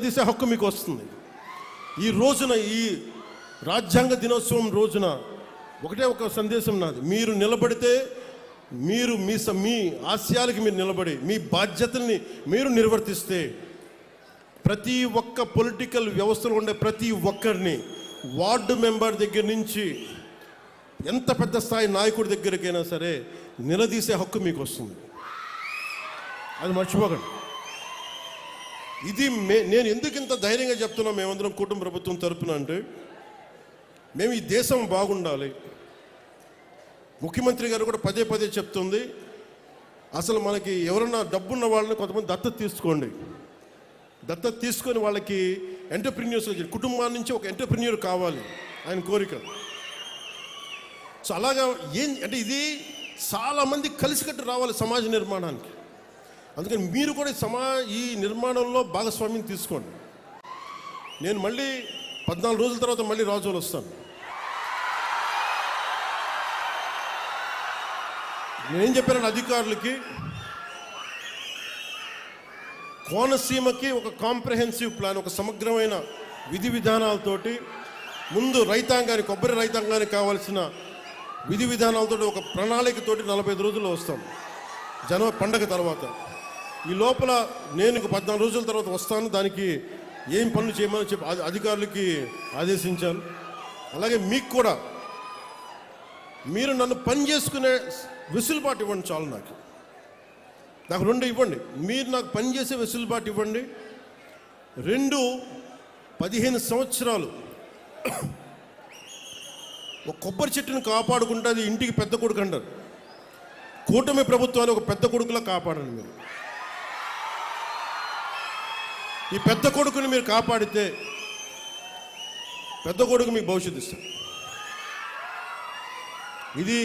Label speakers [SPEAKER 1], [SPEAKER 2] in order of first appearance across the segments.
[SPEAKER 1] తీసే హక్కు మీకు వస్తుంది. ఈ రోజున ఈ రాజ్యాంగ దినోత్సవం రోజున ఒకటే ఒక సందేశం నాది. మీరు నిలబడితే మీరు మీ స- మీ ఆశయాలకి మీరు నిలబడి మీ బాధ్యతల్ని మీరు నిర్వర్తిస్తే ప్రతి ఒక్క పొలిటికల్ వ్యవస్థలో ఉండే ప్రతి ఒక్కరిని వార్డు మెంబర్ దగ్గర నుంచి ఎంత పెద్ద స్థాయి నాయకుడి దగ్గరికైనా సరే నిలదీసే హక్కు మీకు వస్తుంది. అది మర్చిపోకండి. ఇది మే నేను ఎందుకు ఇంత ధైర్యంగా చెప్తున్నా మేమందరం కుటుంబ ప్రభుత్వం తరపున అంటే మేము ఈ దేశం బాగుండాలి. ముఖ్యమంత్రి గారు కూడా పదే పదే చెప్తుంది అసలు మనకి ఎవరన్నా డబ్బున్న వాళ్ళని కొంతమంది దత్తత తీసుకోండి. దత్తత తీసుకొని వాళ్ళకి ఎంటర్ప్రిన్యూర్స్ కుటుంబాల నుంచి ఒక ఎంటర్ప్రిన్యూర్ కావాలి ఆయన కోరిక. సో అలాగా ఏం అంటే ఇది చాలామంది కలిసికట్టు రావాలి సమాజ నిర్మాణానికి. అందుకని మీరు కూడా సమా ఈ నిర్మాణంలో భాగస్వామ్యం తీసుకోండి. నేను మళ్ళీ పద్నాలుగు రోజుల తర్వాత మళ్ళీ రాజులు వస్తాను. నేనేం చెప్పాను అధికారులకి కోనసీమకి ఒక కాంప్రహెన్సివ్ ప్లాన్ ఒక సమగ్రమైన విధి విధానాలతోటి ముందు రైతాంగానికి కొబ్బరి రైతాంగానికి కావాల్సిన విధి విధానాలతో ఒక ప్రణాళికతోటి నలభై ఐదు రోజుల్లో వస్తాం. జనవరి పండగ తర్వాత. ఈ లోపల నేను ఇంక పద్నాలుగు రోజుల తర్వాత వస్తాను. దానికి ఏం పనులు చేయమని చెప్పి అధికారులకి ఆదేశించాను. అలాగే మీకు కూడా. మీరు నన్ను పని చేసుకునే వెసులుబాటు ఇవ్వండి చాలు నాకు. నాకు రెండు ఇవ్వండి. మీరు నాకు పని చేసే వెసులుబాటు ఇవ్వండి. రెండు పదిహేను సంవత్సరాలు ఒక కొబ్బరి చెట్టును కాపాడుకుంటే అది ఇంటికి పెద్ద కొడుకు అంటారు. కూటమి ప్రభుత్వాన్ని ఒక పెద్ద కొడుకులా కాపాడండి మీరు. ఈ పెద్ద కొడుకుని మీరు కాపాడితే పెద్ద కొడుకు మీకు భవిష్యత్తు ఇస్తారు ఇది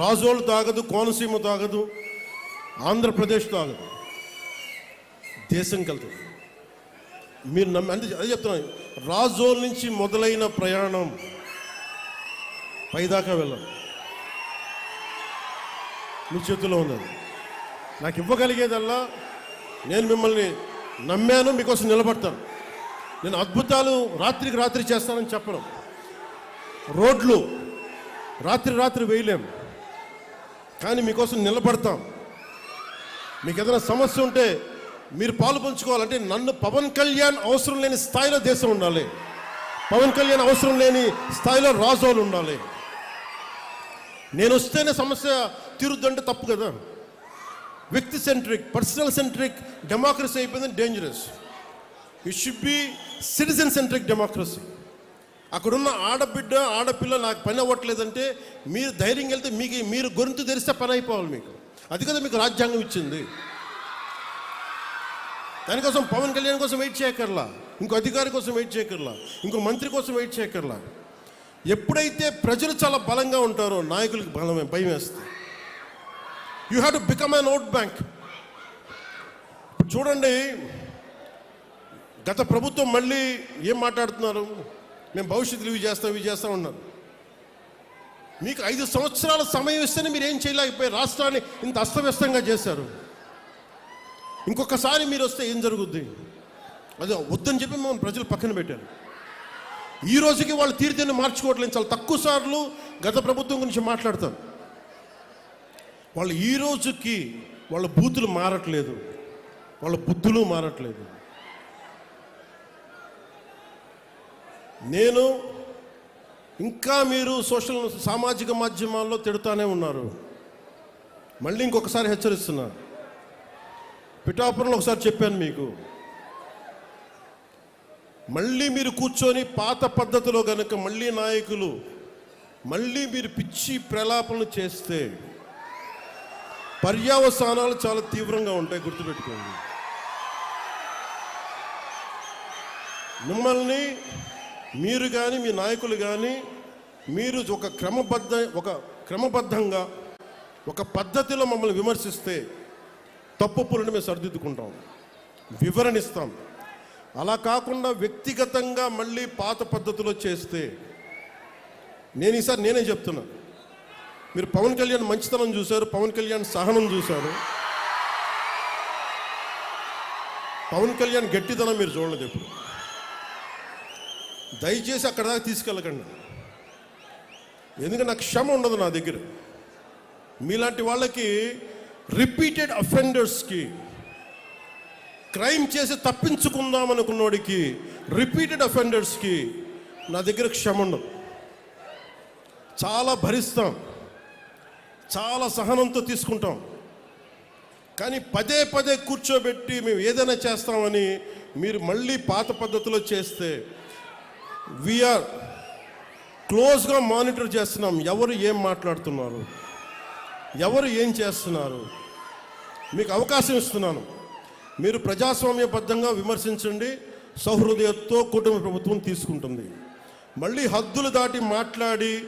[SPEAKER 1] రాజోలు తాగదు కోనసీమ తాగదు ఆంధ్రప్రదేశ్ తాగదు దేశంకి వెళ్తుంది మీరు నమ్మి అంటే అదే చెప్తున్నాను రాజోల్ నుంచి మొదలైన ప్రయాణం పైదాకా వెళ్ళాలి. మీ చేతిలో ఉన్నది నాకు ఇవ్వగలిగేదల్లా నేను మిమ్మల్ని నమ్మాను మీకోసం నిలబడతాను. నేను అద్భుతాలు రాత్రికి రాత్రి చేస్తానని చెప్పను. రోడ్లు రాత్రి రాత్రి వేయలేం. కానీ మీకోసం నిలబడతాం. మీకు ఏదైనా సమస్య ఉంటే మీరు పాలు పంచుకోవాలంటే నన్ను పవన్ కళ్యాణ్ అవసరం లేని స్థాయిలో దేశం ఉండాలి. పవన్ కళ్యాణ్ అవసరం లేని స్థాయిలో రాజోలు ఉండాలి. నేను వస్తేనే సమస్య తీరుద్దంటే తప్పు కదా. వ్యక్తి సెంట్రిక్ పర్సనల్ సెంట్రిక్ డెమోక్రసీ అయిపోయింది dangerous it should be citizen centric democracy అక్కడున్న ఆడబిడ్డ ఆడపిల్ల నాకు పని అవ్వట్లేదంటే మీరు ధైర్యం వెళ్తే మీకు మీరు గొంతు తెరిస్తే పని అయిపోవాలి మీకు. అది కదా మీకు రాజ్యాంగం ఇచ్చింది. దానికోసం పవన్ కళ్యాణ్ కోసం వెయిట్ చేయకర్లా ఇంకో అధికారి కోసం వెయిట్ చేయకర్లా ఇంకో మంత్రి కోసం వెయిట్ చేయకర్లా ఎప్పుడైతే ప్రజలు చాలా బలంగా ఉంటారో నాయకులకు బలమే భయం వేస్తుంది. You have to become an vote bank చూడండి గత ప్రభుత్వం మళ్ళీ ఏం మాట్లాడుతున్నారు? మేము భవిష్యత్తులో ఇవి చేస్తాం ఇవి చేస్తాం ఉన్నారు మీకు ఐదు సంవత్సరాల సమయం ఇస్తేనే మీరు ఏం చేయలేకపోయి రాష్ట్రాన్ని ఇంత అస్తవ్యస్తంగా చేశారు. ఇంకొకసారి మీరు వస్తే ఏం జరుగుద్ది? అదే వద్దని చెప్పి మనం ప్రజలు పక్కన పెట్టారు. ఈ రోజుకి వాళ్ళు తీర్థాన్ని మార్చుకోవట్లేదు. చాలా తక్కువ సార్లు గత ప్రభుత్వం గురించి మాట్లాడతారు. వాళ్ళు ఈ రోజుకి వాళ్ళ బూతులు మారట్లేదు. వాళ్ళ బుద్ధులు మారట్లేదు. నేను ఇంకా మీరు సోషల్ సామాజిక మాధ్యమాల్లో తిడుతానే ఉన్నారు. మళ్ళీ ఇంకొకసారి హెచ్చరిస్తున్నా. పిఠాపురంలో ఒకసారి చెప్పాను మీకు. మళ్ళీ మీరు కూర్చొని పాత పద్ధతిలో కనుక మళ్ళీ నాయకులు మళ్ళీ మీరు పిచ్చి ప్రలాపనలు చేస్తే పర్యావసానాలు చాలా తీవ్రంగా ఉంటాయి గుర్తుపెట్టుకోండి. మిమ్మల్ని మీరు కానీ మీ నాయకులు కానీ మీరు ఒక క్రమబద్ధ ఒక క్రమబద్ధంగా ఒక పద్ధతిలో మమ్మల్ని విమర్శిస్తే తప్పు తప్పులను మేము సరిదిద్దుకుంటాం. వివరణిస్తాం అలా కాకుండా వ్యక్తిగతంగా మళ్ళీ పాత పద్ధతిలో చేస్తే నేను ఈసారి నేనే చెప్తున్నాను మీరు పవన్ కళ్యాణ్ మంచితనం చూశారు పవన్ కళ్యాణ్ సహనం చూశారు. పవన్ కళ్యాణ్ గట్టిదనం మీరు చూడలేదు ఎప్పుడు. దయచేసి అక్కడ దాకా తీసుకెళ్ళకండి. ఎందుకంటే నాకు క్షమ ఉండదు నా దగ్గర. మీలాంటి వాళ్ళకి రిపీటెడ్ అఫెండర్స్కి క్రైమ్ చేసి తప్పించుకుందాం అనుకున్నోడికి రిపీటెడ్ అఫెండర్స్కి నా దగ్గర క్షమ ఉండదు. చాలా భరిస్తాం. చాలా సహనంతో తీసుకుంటాం. కానీ పదే పదే కూర్చోబెట్టి మేము ఏదైనా చేస్తామని మీరు మళ్ళీ పాత పద్ధతిలో చేస్తే వీఆర్ క్లోజ్గా మానిటర్ చేస్తున్నాం. ఎవరు ఏం మాట్లాడుతున్నారు? ఎవరు ఏం చేస్తున్నారు? మీకు అవకాశం ఇస్తున్నాను. మీరు ప్రజాస్వామ్యబద్ధంగా విమర్శించండి. సౌహృదయతో కుటుంబ ప్రభుత్వం తీసుకుంటుంది. మళ్ళీ హద్దులు దాటి మాట్లాడి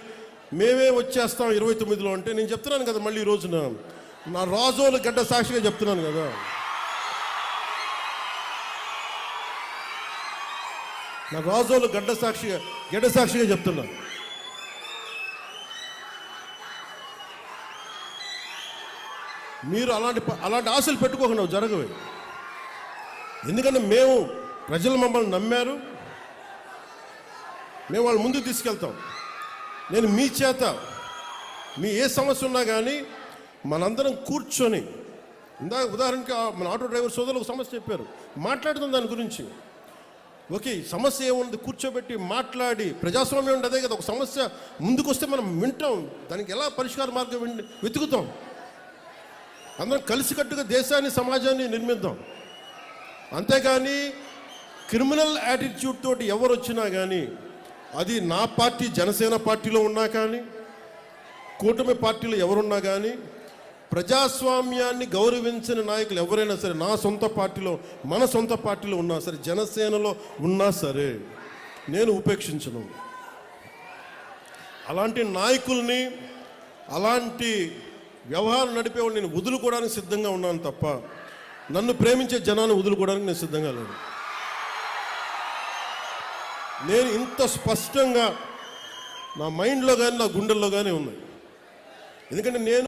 [SPEAKER 1] మేమే వచ్చేస్తాం ఇరవై తొమ్మిదిలో అంటే నేను చెప్తున్నాను కదా మళ్ళీ ఈ రోజున. నా రాజోలు గడ్డ సాక్షిగా చెప్తున్నాను కదా. నా రాజోలు గడ్డ సాక్షిగా గడ్డ సాక్షిగా చెప్తున్నాను మీరు అలాంటి అలాంటి ఆశలు పెట్టుకోకుండా జరగవే. ఎందుకంటే మేము ప్రజలు మమ్మల్ని నమ్మారు. మేము వాళ్ళ ముందుకు తీసుకెళ్తాం. నేను మీ చేత మీ ఏ సమస్య ఉన్నా కానీ మనందరం కూర్చొని ఇందాక ఉదాహరణకి మన ఆటో డ్రైవర్ సోదరులు ఒక సమస్య చెప్పారు. మాట్లాడుతుంది దాని గురించి. ఓకే సమస్య ఏముంది? కూర్చోబెట్టి మాట్లాడి ప్రజాస్వామ్యం అంటే అదే కదా ఒక సమస్య ముందుకొస్తే మనం వింటాం. దానికి ఎలా పరిష్కార మార్గం వెతుకుతాం? అందరం కలిసికట్టుగా దేశాన్ని సమాజాన్ని నిర్మిద్దాం. అంతేకాని క్రిమినల్ యాటిట్యూడ్ తోటి ఎవరు వచ్చినా కానీ అది నా పార్టీ జనసేన పార్టీలో ఉన్నా కానీ కూటమి పార్టీలో ఎవరున్నా కానీ ప్రజాస్వామ్యాన్ని గౌరవించిన నాయకులు ఎవరైనా సరే నా సొంత పార్టీలో మన సొంత పార్టీలో ఉన్నా సరే జనసేనలో ఉన్నా సరే నేను ఉపేక్షించను. అలాంటి నాయకుల్ని అలాంటి వ్యవహారం నడిపేవాళ్ళు నేను వదులుకోవడానికి సిద్ధంగా ఉన్నాను తప్ప నన్ను ప్రేమించే జనాన్ని వదులుకోవడానికి నేను సిద్ధంగా లేను. నేను ఇంత స్పష్టంగా నా మైండ్లో కానీ నా గుండెల్లో కానీ ఉన్నాయి ఎందుకంటే నేను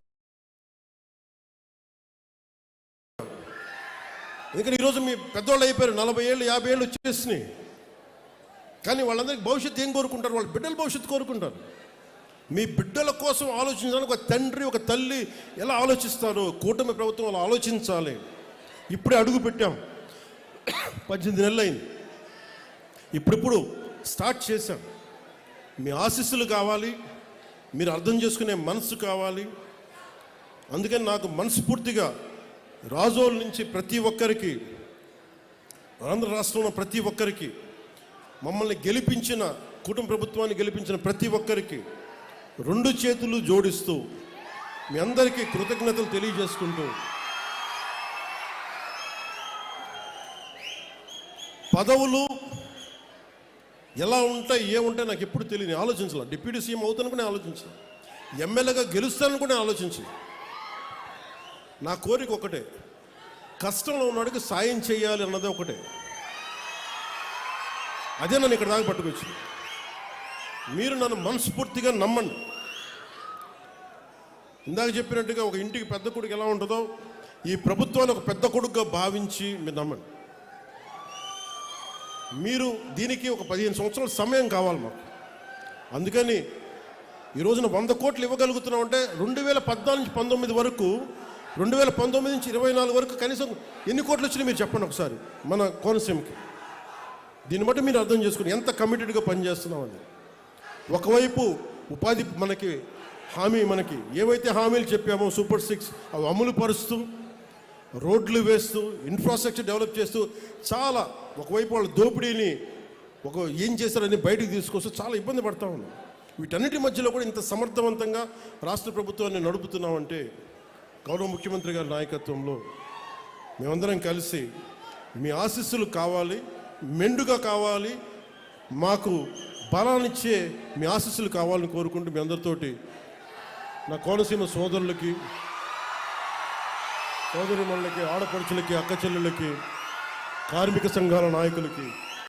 [SPEAKER 1] ఎందుకంటే ఈరోజు మీ పెద్దవాళ్ళు అయిపోయారు నలభై ఏళ్ళు యాభై ఏళ్ళు వచ్చేసినాయి కానీ వాళ్ళందరికీ భవిష్యత్తు ఏం కోరుకుంటారు? వాళ్ళ బిడ్డల భవిష్యత్తు కోరుకుంటారు. మీ బిడ్డల కోసం ఆలోచించడానికి ఒక తండ్రి ఒక తల్లి ఎలా ఆలోచిస్తారు కూటమి ప్రభుత్వం అలా ఆలోచించాలి. ఇప్పుడే అడుగు పెట్టాం పద్దెనిమిది నెలలు అయింది ఇప్పుడిప్పుడు స్టార్ట్ చేశాం. మీ ఆశీస్సులు కావాలి మీరు అర్థం చేసుకునే మనసు కావాలి. అందుకని నాకు మనస్ఫూర్తిగా రాజోల నుంచి ప్రతి ఒక్కరికి ఆంధ్ర రాష్ట్రంలో ప్రతి ఒక్కరికి మమ్మల్ని గెలిపించిన కుటుంబ ప్రభుత్వాన్ని గెలిపించిన ప్రతి ఒక్కరికి రెండు చేతులు జోడిస్తూ మీ అందరికీ కృతజ్ఞతలు తెలియజేసుకుంటూ పదవులు ఎలా ఉంటాయి ఏముంటాయి నాకు ఎప్పుడు తెలియదు. నేను ఆలోచించాల. డిప్యూటీ సీఎం అవుతాను కూడా నేను ఆలోచించాను ఎమ్మెల్యేగా గెలుస్తాను కూడా నేను నా కోరిక ఒకటే. కష్టంలో ఉన్నవాడికి సాయం చేయాలి అన్నదే ఒకటే. అదే నన్ను ఇక్కడ దాకా పట్టుకొచ్చింది. మీరు నన్ను మనస్ఫూర్తిగా నమ్మండి. ఇందాక చెప్పినట్టుగా ఒక ఇంటికి పెద్ద కొడుకు ఎలా ఉంటుందో ఈ ప్రభుత్వాన్ని ఒక పెద్ద కొడుకుగా భావించి మీరు నమ్మండి. మీరు దీనికి ఒక పదిహేను సంవత్సరాల సమయం కావాలి మాకు. అందుకని ఈ రోజున వంద కోట్లు ఇవ్వగలుగుతున్నాం అంటే రెండు వేల పద్నాలుగు నుంచి పంతొమ్మిది వరకు రెండు వేల పంతొమ్మిది నుంచి ఇరవై నాలుగు వరకు కనీసం ఎన్ని కోట్లు వచ్చినాయి మీరు చెప్పండి ఒకసారి మన కోనసీమకి. దీన్ని బట్టి మీరు అర్థం చేసుకుని ఎంత కమిటెడ్గా పనిచేస్తున్నామని ఒకవైపు ఉపాధి మనకి హామీ మనకి ఏవైతే హామీలు చెప్పామో సూపర్ సిక్స్ అవి అమలు పరుస్తూ రోడ్లు వేస్తూ ఇన్ఫ్రాస్ట్రక్చర్ డెవలప్ చేస్తూ చాలా ఒకవైపు వాళ్ళ దోపిడీని ఒక ఏం చేశారని బయటకు తీసుకొస్తూ చాలా ఇబ్బంది పడతా ఉన్నాం. వీటన్నిటి మధ్యలో కూడా ఇంత సమర్థవంతంగా రాష్ట్ర ప్రభుత్వాన్ని నడుపుతున్నామంటే గౌరవ ముఖ్యమంత్రి గారి నాయకత్వంలో మేమందరం కలిసి మీ ఆశీస్సులు కావాలి మెండుగా కావాలి మాకు బలాన్నిచ్చే మీ ఆశీస్సులు కావాలని కోరుకుంటూ మీ అందరితోటి నా కోనసీమ సోదరులకి సోదరిమణులకి ఆడపడుచులకి అక్క చెల్లెళ్ళకి కార్మిక సంఘాల నాయకులకి